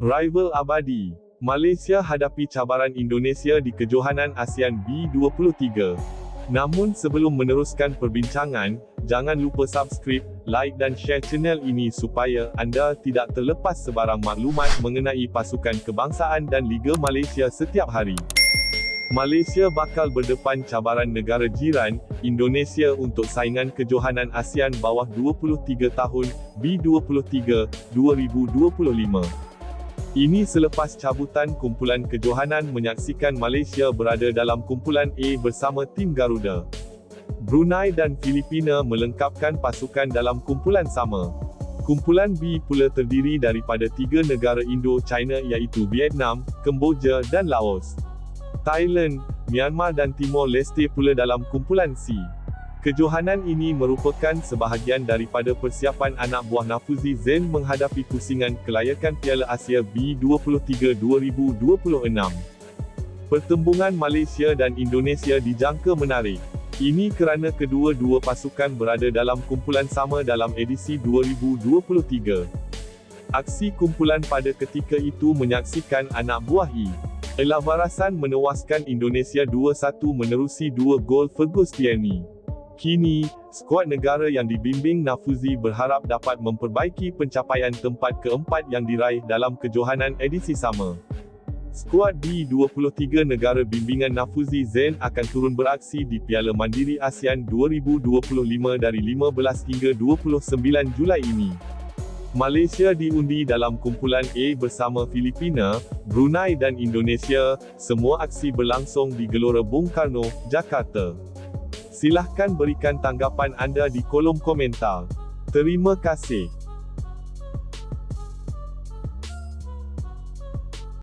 Rival abadi. Malaysia hadapi cabaran Indonesia di kejohanan ASEAN B23. Namun sebelum meneruskan perbincangan, jangan lupa subscribe, like dan share channel ini supaya anda tidak terlepas sebarang maklumat mengenai pasukan kebangsaan dan Liga Malaysia setiap hari. Malaysia bakal berdepan cabaran negara jiran, Indonesia untuk saingan kejohanan ASEAN bawah 23 tahun, B23, 2025. Ini selepas cabutan kumpulan kejohanan menyaksikan Malaysia berada dalam kumpulan A bersama tim Garuda. Brunei dan Filipina melengkapkan pasukan dalam kumpulan sama. Kumpulan B pula terdiri daripada tiga negara Indo-China iaitu Vietnam, Kemboja dan Laos. Thailand, Myanmar dan Timor Leste pula dalam kumpulan C. Kejohanan ini merupakan sebahagian daripada persiapan anak buah Nafuzi Zen menghadapi pusingan kelayakan Piala Asia B23 2026. Pertembungan Malaysia dan Indonesia dijangka menarik. Ini kerana kedua-dua pasukan berada dalam kumpulan sama dalam edisi 2023. Aksi kumpulan pada ketika itu menyaksikan anak buah I. Elah Barasan menewaskan Indonesia 2-1 menerusi dua gol Fergus Tierney. Kini, skuad negara yang dibimbing Nafuzi berharap dapat memperbaiki pencapaian tempat keempat yang diraih dalam kejohanan edisi sama. Skuad D23 negara bimbingan Nafuzi Zen akan turun beraksi di Piala Mandiri ASEAN 2025 dari 15 hingga 29 Julai ini. Malaysia diundi dalam kumpulan A bersama Filipina, Brunei dan Indonesia, semua aksi berlangsung di Gelora Bung Karno, Jakarta. Silahkan berikan tanggapan anda di kolom komentar. Terima kasih.